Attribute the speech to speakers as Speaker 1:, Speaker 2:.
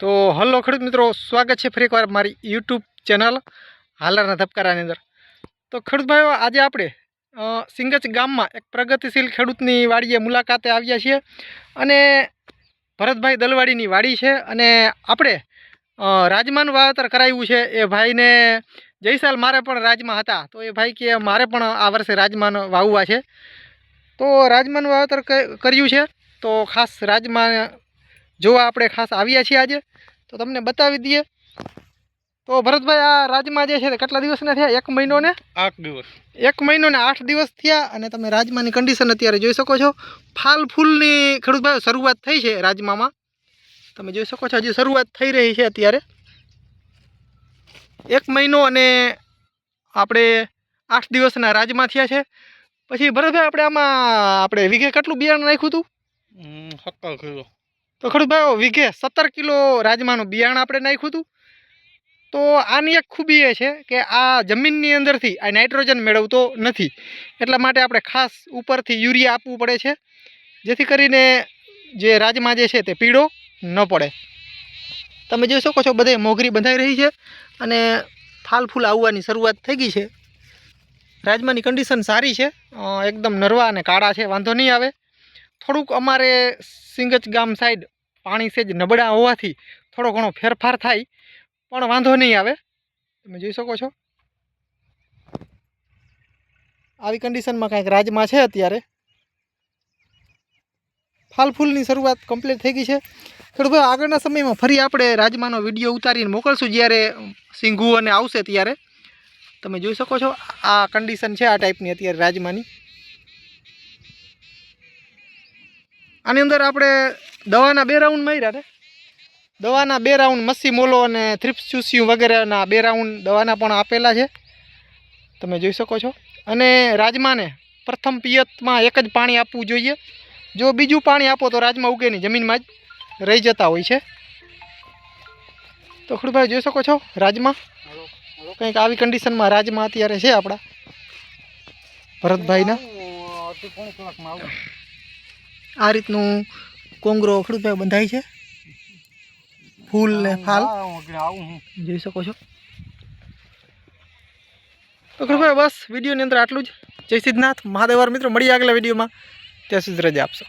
Speaker 1: તો હલો ખેડૂત મિત્રો, સ્વાગત છે ફરી એકવાર મારી યુટ્યુબ ચેનલ હાલરના ધબકારાની અંદર. તો ખેડૂત ભાઈઓ, આજે આપણે સિંગજ ગામમાં એક પ્રગતિશીલ ખેડૂતની વાડીએ મુલાકાતે આવ્યા છીએ અને ભરતભાઈ દલવાડીની વાડી છે અને આપણે રાજમાનું વાવેતર કરાવ્યું છે. એ ભાઈને જયસાલ મારે પણ રાજમાં હતા, તો એ ભાઈ કે મારે પણ આ વર્ષે રાજમાન વાવવા છે. તો રાજમાનું વાવેતર કર્યું છે. તો ખાસ રાજમાં જોવા આપણે ખાસ આવ્યા છીએ આજે તો તમને બતાવી દઈએ. તો ભરતભાઈ આ રાજમાં જે છે કેટલા દિવસના થયા? એક મહિનો ને
Speaker 2: આઠ દિવસ.
Speaker 1: એક મહિનો ને આઠ દિવસ થયા અને તમે રાજમાની કન્ડિશન અત્યારે જોઈ શકો છો. ફાલ ફૂલની ખેડૂતભાઈ શરૂઆત થઈ છે રાજમામાં. તમે જોઈ શકો છો હજી શરૂઆત થઈ રહી છે અત્યારે. એક મહિનો અને આપણે આઠ દિવસના રાજમાં થયા છે. પછી ભરતભાઈ આપણે આમાં આપણે વીઘે કેટલું બિયારણ નાખ્યું હતું?
Speaker 2: સત્તર કિલો
Speaker 1: તો ખેડૂતભાઈઓ વીઘે સત્તર કિલો રાજમાનું બિયારણ આપણે નાખ્યું હતું. તો આની એક ખૂબી એ છે કે આ જમીનની અંદરથી આ નાઇટ્રોજન મેળવતો નથી. એટલા માટે આપણે ખાસ ઉપરથી યુરિયા આપવું પડે છે. જેથી કરીને જે રાજમા જે છે તે પીળો ન પડે. તમે જોઈ શકો છો, બધે મોગરી બંધાઈ રહી છે અને ફાલ ફૂલ આવવાની શરૂઆત થઈ ગઈ છે. રાજમાની કન્ડિશન સારી છે. એકદમ નરવા અને કાળા છે, વાંધો નહીં આવે. થોડુંક અમારે સિંગચ ગામ સાઈડ પાણી સેજ નબળા હોવાથી થોડો ઘણો ફેરફાર થાય, પણ વાંધો નહીં આવે. તમે જોઈ શકો છો. આવી કન્ડિશનમાં કાંઈક રાજમાં છે અત્યારે. ફાલ ફૂલની શરૂઆત કમ્પ્લીટ થઈ ગઈ છે. ખેડૂતો આગળના સમયમાં ફરી આપણે રાજમાનો વીડિયો ઉતારીને મોકલશું જ્યારે સિંઘુ અને આવશે ત્યારે. તમે જોઈ શકો છો, આ કન્ડિશન છે આ ટાઈપની અત્યારે રાજમાની. આની અંદર આપણે દવાના બે રાઉન્ડ માર્યા ને દવાના બે રાઉન્ડ મસ્સી મોલો અને થ્રિપ્સ ચૂસ્યું વગેરેના બે રાઉન્ડ દવાના પણ આપેલા છે. તમે જોઈ શકો છો. અને રાજમાને પ્રથમ પિયતમાં એક જ પાણી આપવું જોઈએ. જો બીજું પાણી આપો તો રાજમાં ઉગે નહીં જમીનમાં જ રહી જતા હોય છે. તો ખુડભાઈ જોઈ શકો છો રાજમાં? કંઈક આવી કન્ડિશનમાં રાજમાં અત્યારે છે આપણા. ભરતભાઈના
Speaker 2: અડધી પોણી કલાકમાં આવું
Speaker 1: આ રીતનું કોંગરો ખડૂતભાઈ બંધાય છે. ફૂલ ને ફાલ. જોઈ શકો છો. તો ભાઈ બસ વિડીયોની અંદર આટલું જ. જય સિદ્ધનાથ. મહાદેવર મિત્રો મળીએ આગલા વિડીયોમાં. ત્યાં સુધી રજા આપશો.